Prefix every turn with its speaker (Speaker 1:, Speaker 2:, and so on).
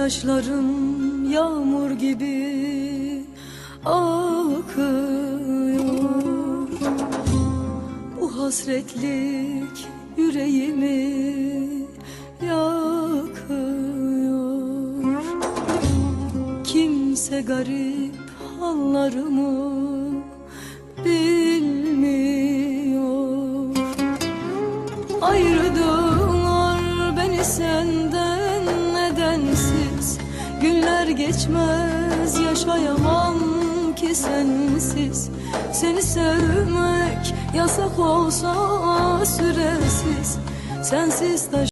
Speaker 1: Gözyaşlarım yağmur gibi akıyor. Bu hasretlik yüreğimi yakıyor. Kimse garip hallarımı bilmiyor. Ayırdılar Günler geçmez yaşayamam ki sensiz. Seni sevmek yasak olsa süresiz. Sensiz taş